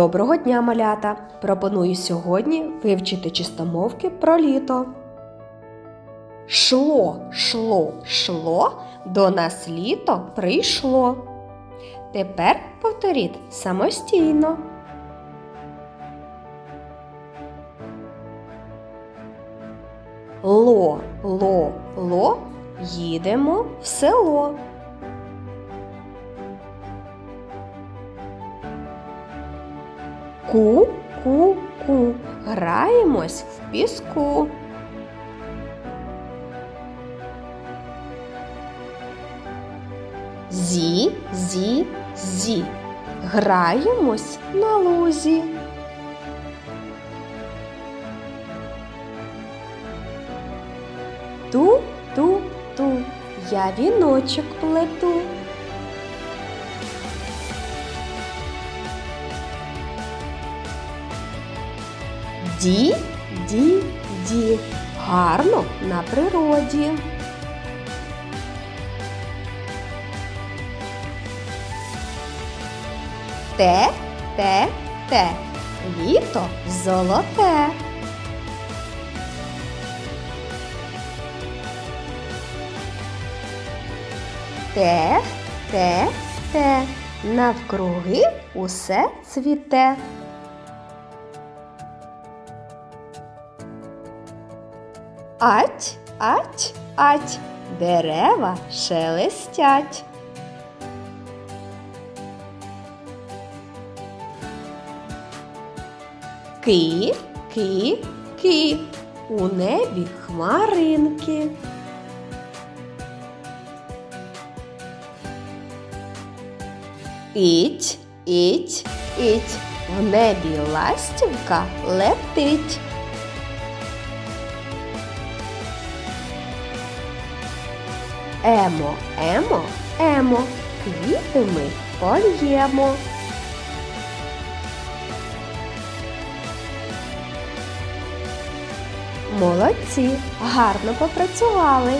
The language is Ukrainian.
Доброго дня, малята! Пропоную сьогодні вивчити чистомовки про літо. Шло, шло, шло, до нас літо прийшло. Тепер повторіть самостійно. Ло, ло, ло, їдемо в село. Ку, ку, ку, граємось в піску. Зі, зі, зі, граємось на лузі. Ту, ту, ту, я віночок плету. Ді, ді, ді, гарно на природі. Те, те, те, літо золоте. Те, те, те, навкруги усе цвіте. Ать, ать, ать, дерева шелестять. Ки, ки, ки, у небі хмаринки. Іть, іть, іть, в небі ластівка летить. Емо, емо, емо, квіти ми польємо. Молодці, гарно попрацювали.